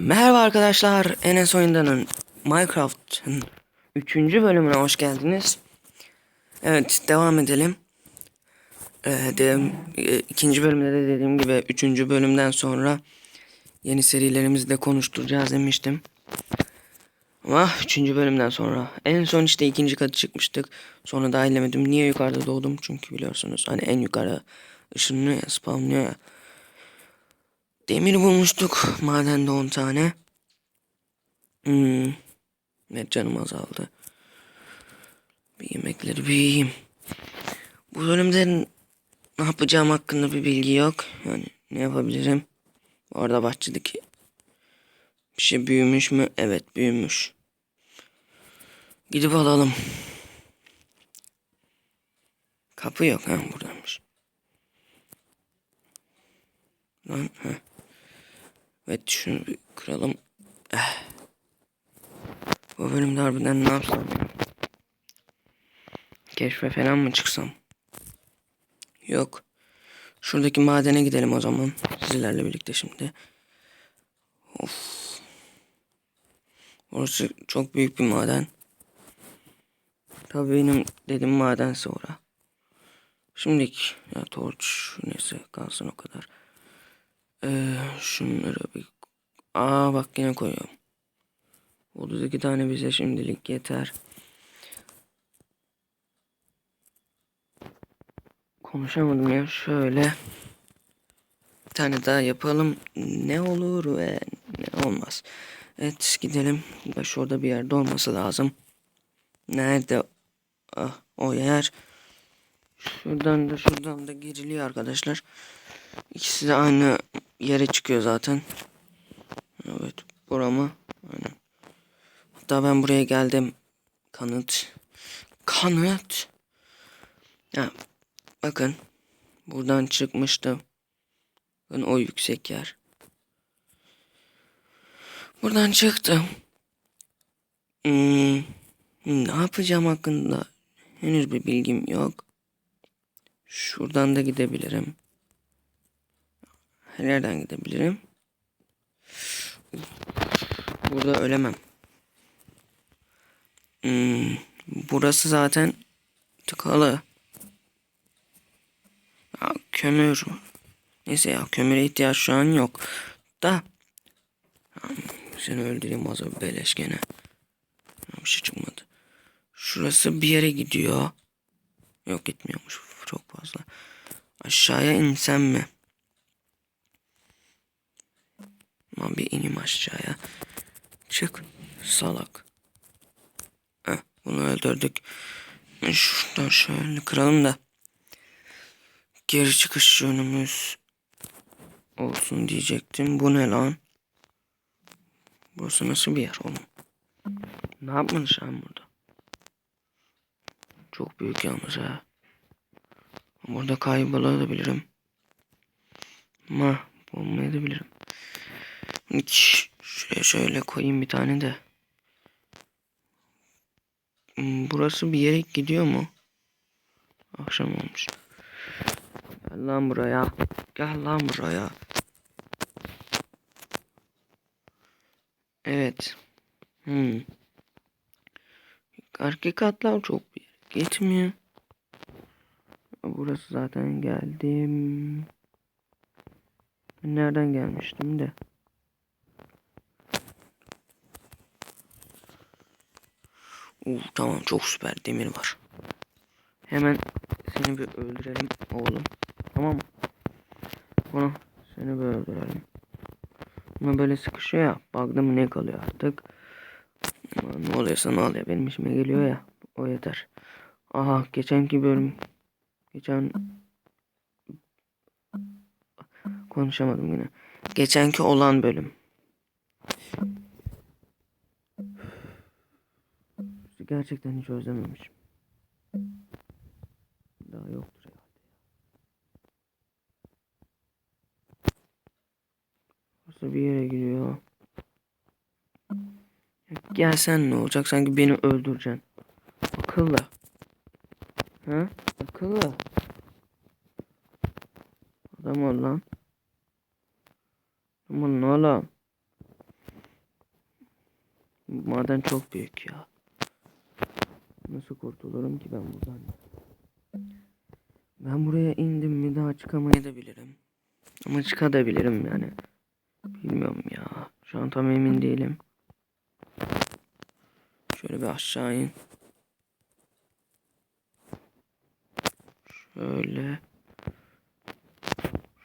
Merhaba arkadaşlar, Enes Oyundan'ın Minecraft'ın 3. bölümüne hoş geldiniz. Evet, devam edelim. Ee, dedim, e, ikinci bölümde de dediğim gibi 3. bölümden sonra yeni serilerimizi de konuşturacağız demiştim. Ama 3. bölümden sonra en son işte ikinci katı çıkmıştık. Sonra da ilemedim. Niye yukarıda doğdum? Çünkü biliyorsunuz hani en yukarı ışınlıyor ya, spawnlıyor ya. Demir bulmuştuk. Madende 10 tane. Hmm. Evet canım azaldı. Bir yemekleri bir yiyeyim. Bu bölümde ne yapacağım hakkında bir bilgi yok. Yani ne yapabilirim? Bu arada bahçedeki bir şey büyümüş mü? Evet büyümüş. Gidip alalım. Kapı yok ha buradaymış. Lan ha. Evet şunu bir kıralım. Eh. Bu bölümde harbiden ne yapsam ya? Keşfe falan mı çıksam? Yok. Şuradaki madene gidelim o zaman. Sizlerle birlikte şimdi. Of. Orası çok büyük bir maden. Tabii benim dedim maden sonra. Şimdiki ya torç neyse kalsın o kadar. Ee, şunları bir... Aa bak yine koyuyorum. 32 tane bize şimdilik yeter. Konuşamadım ya şöyle. Bir tane daha yapalım. Ne olur ve ne olmaz. Evet gidelim. Da şurada bir yerde olması lazım. Nerede? Ah, o yer. Şuradan da şuradan da giriliyor arkadaşlar. İkisi de aynı yere çıkıyor zaten. Evet burama. Aynen. Hatta ben buraya geldim. Kanıt. Kanıt. Ya bakın. Buradan çıkmıştım. Bakın o yüksek yer. Buradan çıktım. Hmm, ne yapacağım hakkında henüz bir bilgim yok. Şuradan da gidebilirim. Nereden gidebilirim? Burada ölemem. Hmm, burası zaten tıkalı. Ya, kömür. Neyse ya kömüre ihtiyaç şu an yok. Da. Seni öldüreyim az önce beleş gene. Bir şey çıkmadı. Şurası bir yere gidiyor. Yok gitmiyormuş çok fazla. Aşağıya insem mi? Aman bir inim aşağıya. Çık salak. Heh, bunu öldürdük. Şuradan şöyle kıralım da. Geri çıkış yönümüz olsun diyecektim. Bu ne lan? Burası nasıl bir yer oğlum? Ne yapmış lan burada? Çok büyük yalnız ha. Burada kaybolabilirim. Ama bulmayabilirim. Şuraya şöyle koyayım bir tane de. Hmm, Burası bir yere gidiyor mu? Akşam olmuş. Gel lan buraya. Gel lan buraya. Evet. Hmm. Yukarıki katlar çok bir yere gitmiyor. Burası zaten geldim. Nereden gelmiştim de. Uf, tamam çok süper demir var. Hemen seni bir öldürelim oğlum. Tamam? Bunu seni bir öldürelim. Ama böyle sıkışıyor ya. Bagda mı ne kalıyor artık. Ne oluyorsa ne oluyor. Benim işime geliyor ya. O yeter. Aha geçenki bölüm. Geçen konuşamadım yine. Geçenki olan bölüm. Gerçekten hiç özlememişim. Daha yoktur herhalde. Nasıl bir yere gidiyor? Gelsen ne olacak? Sanki beni öldüreceksin. Akıllı. Ha? Akıllı. Adam ol lan. Aman oğlum? Maden çok büyük ya. Nasıl kurtulurum ki ben buradan? Ben buraya indim mi daha çıkamayabilirim. Ama çıkabilirim yani. Bilmiyorum ya. Şu an tam emin değilim. Şöyle bir aşağı in. Şöyle.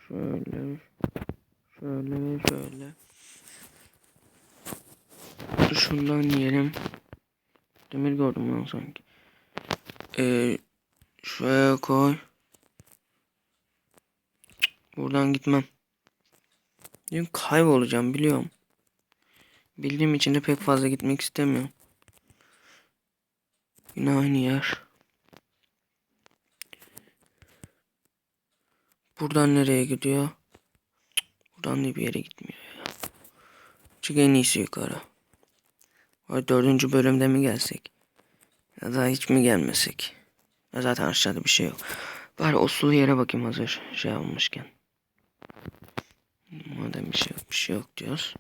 Şöyle. Şöyle şöyle. Şundan yiyelim. Demir gördüm lan sanki. Ee, şuraya koy. Buradan gitmem. Dün kaybolacağım biliyorum. Bildiğim için de pek fazla gitmek istemiyorum. Yine aynı yer. Buradan nereye gidiyor? Buradan da bir yere gitmiyor ya. Çık en iyisi yukarı. Vay dördüncü bölümde mi gelsek? Ya da hiç mi gelmesek? Ya zaten aşağıda bir şey yok. Bari o sulu yere bakayım hazır şey almışken. Madem bir şey yok bir şey yok diyoruz.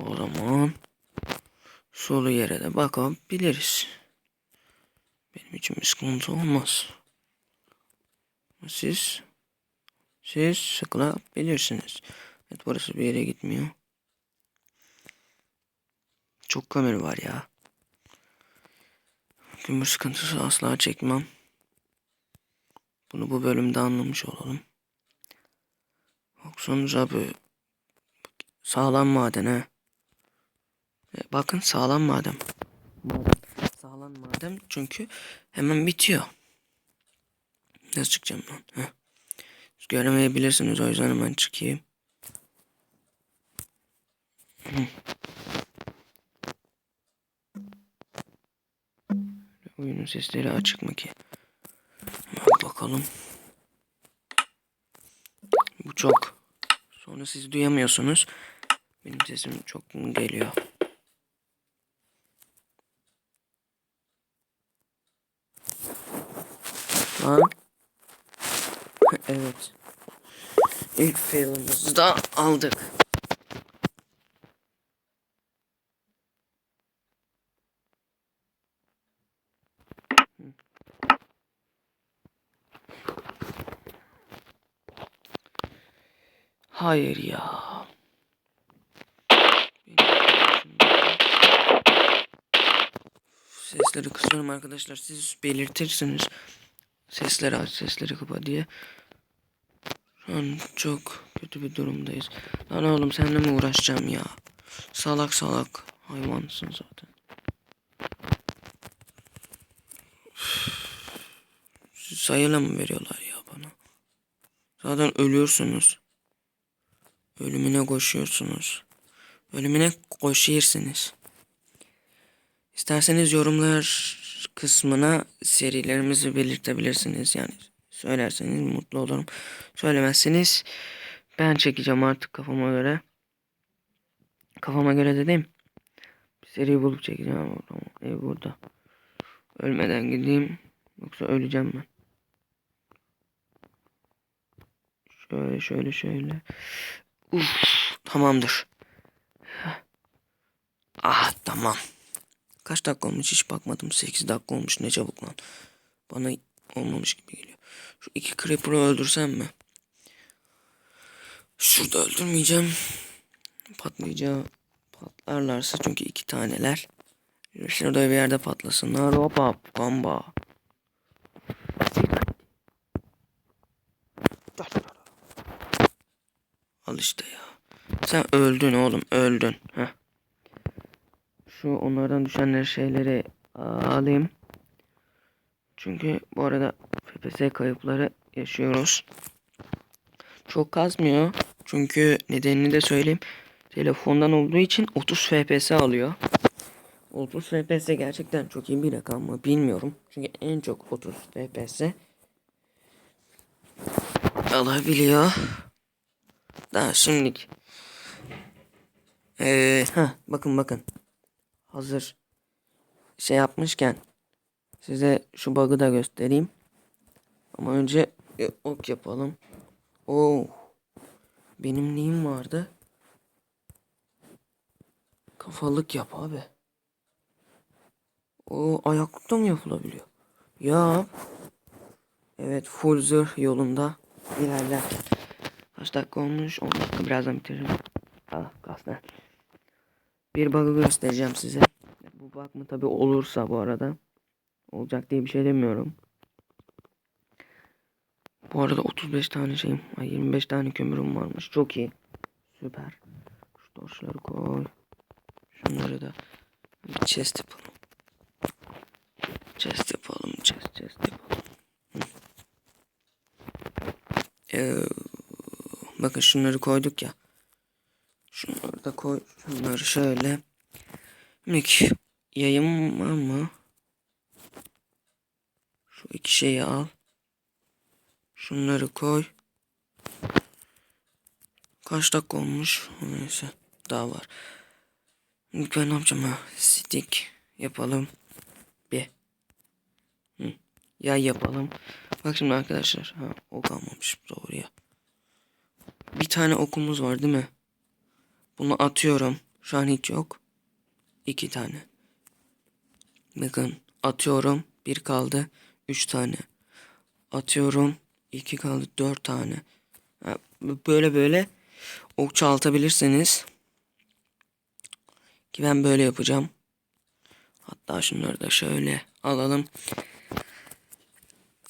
O zaman sulu yere de bakabiliriz. Benim için bir sıkıntı olmaz. Siz siz sıkılabilirsiniz. Evet burası bir yere gitmiyor. Çok kamera var ya. Gümrük sıkıntısı asla çekmem. Bunu bu bölümde anlamış olalım. Baksanıza abi. Sağlam maden he. E, bakın sağlam maden. Sağlam maden çünkü hemen bitiyor. Nasıl çıkacağım lan? Heh. Göremeyebilirsiniz o yüzden hemen çıkayım. Oyunun sesleri açık mı ki? Hemen bakalım. Bu çok. Sonra siz duyamıyorsunuz. Benim sesim çok geliyor. Lan. evet. İlk fail'ımızı da aldık. Hayır ya. Sesleri kısıyorum arkadaşlar. Siz belirtirsiniz. Sesleri aç, sesleri kapa diye. Şu an çok kötü bir durumdayız. Lan oğlum seninle mi uğraşacağım ya? Salak salak hayvansın zaten. Üf. Sayıyla mı veriyorlar ya bana? Zaten ölüyorsunuz. Ölümüne koşuyorsunuz. Ölümüne koşuyorsunuz. İsterseniz yorumlar kısmına serilerimizi belirtebilirsiniz. Yani söylerseniz mutlu olurum. Söylemezseniz ben çekeceğim artık kafama göre. Kafama göre dedim. Bir seri bulup çekeceğim ama ev burada. Ölmeden gideyim. Yoksa öleceğim ben. Şöyle şöyle şöyle. Uf, tamamdır. Ah tamam. Kaç dakika olmuş hiç bakmadım. 8 dakika olmuş ne çabuk lan. Bana olmamış gibi geliyor. Şu iki creeper'ı öldürsem mi? Şurada öldürmeyeceğim. Patlayacağı patlarlarsa çünkü iki taneler. Şurada bir yerde patlasınlar. Hop hop bamba. Al işte ya. Sen öldün oğlum öldün. Heh. Şu onlardan düşenleri şeyleri alayım. Çünkü bu arada FPS kayıpları yaşıyoruz. Çok kazmıyor. Çünkü nedenini de söyleyeyim. Telefondan olduğu için 30 FPS alıyor. 30 FPS gerçekten çok iyi bir rakam mı bilmiyorum. Çünkü en çok 30 FPS alabiliyor. Daha şimdilik. Ee, heh, bakın bakın. Hazır şey yapmışken size şu bug'ı da göstereyim. Ama önce e, ok yapalım. Oo. Benim neyim vardı? Kafalık yap abi. O ayakta mı yapılabiliyor? Ya. Evet full zırh yolunda ilerlerken. Kaç dakika olmuş? 10 dakika birazdan bitiririm. Ah kaslar. Bir bug'ı göstereceğim size. Bu bug mı tabi olursa bu arada. Olacak diye bir şey demiyorum. Bu arada 35 tane şeyim, ay 25 tane kömürüm varmış. Çok iyi. Süper. Şu torçları koy. Şunları da bir chest yapalım. Chest yapalım, chest chest yapalım. Ee, bakın şunları koyduk ya. Şunları da koy. Şunları şöyle. Şimdi yayım var mı? Şu iki şeyi al. Şunları koy. Kaç dakika olmuş? Neyse. Daha var. Ben ne yapacağım ha? Stick yapalım. Bir. Hı. Yay yapalım. Bak şimdi arkadaşlar. Ha, ok almamış. Doğru ya. Bir tane okumuz var değil mi? Bunu atıyorum. Şu an hiç yok. İki tane. Bakın atıyorum. Bir kaldı. Üç tane. Atıyorum. iki kaldı. Dört tane. Böyle böyle ok çoğaltabilirsiniz. Ki ben böyle yapacağım. Hatta şunları da şöyle alalım.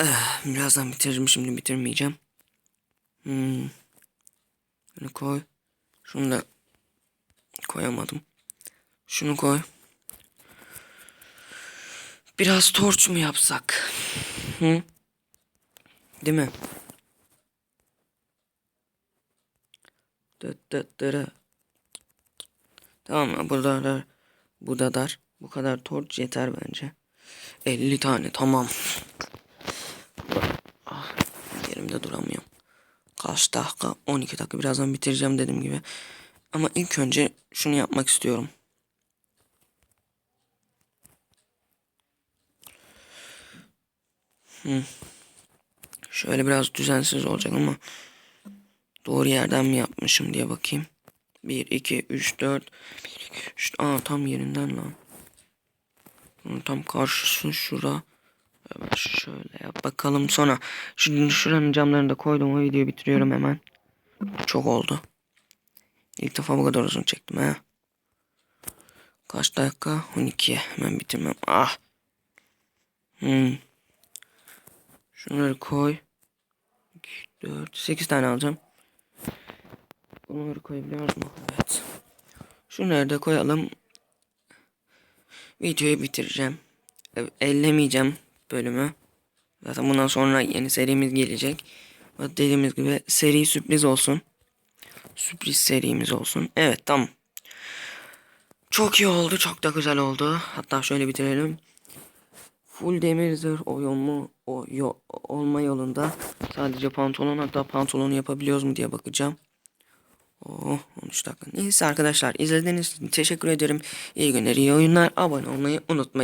Ah, birazdan bitiririm. Şimdi bitirmeyeceğim. Hmm. Bunu koy. Şunu da koyamadım. Şunu koy. Biraz torç mu yapsak? Hı? Değil mi? Dıt dıt dırı. Tamam mı? Bu da. Bu da dar. Bu kadar torç yeter bence. 50 tane tamam. Ah, yerimde duramıyorum. Kaç dakika? 12 dakika. Birazdan bitireceğim dediğim gibi. Ama ilk önce şunu yapmak istiyorum. Hı. Şöyle biraz düzensiz olacak ama doğru yerden mi yapmışım diye bakayım. 1, 2, 3, 4. 1, 2, 3. Aa tam yerinden lan. Tam karşısı şura. Şöyle yap bakalım sonra. Şu şuranın camlarını da koydum. O videoyu bitiriyorum hemen. Çok oldu. İlk defa bu kadar uzun çektim ha. Kaç dakika? 12. Hemen bitirmem. Ah. Hmm. Şunları koy. 2, 4, 8 tane alacağım. Bunları koyabiliyoruz mu? Evet. Şunları da koyalım. Videoyu bitireceğim. Ellemeyeceğim bölümü. Zaten bundan sonra yeni serimiz gelecek. Dediğimiz gibi seri sürpriz olsun. Sürpriz serimiz olsun. Evet tamam. Çok iyi oldu. Çok da güzel oldu. Hatta şöyle bitirelim. Full demir zırh oyun o yo, olma yolunda sadece pantolon hatta pantolonu yapabiliyoruz mu diye bakacağım. Oh 13 dakika. Neyse arkadaşlar izlediğiniz için teşekkür ederim. İyi günler iyi oyunlar. Abone olmayı unutmayın.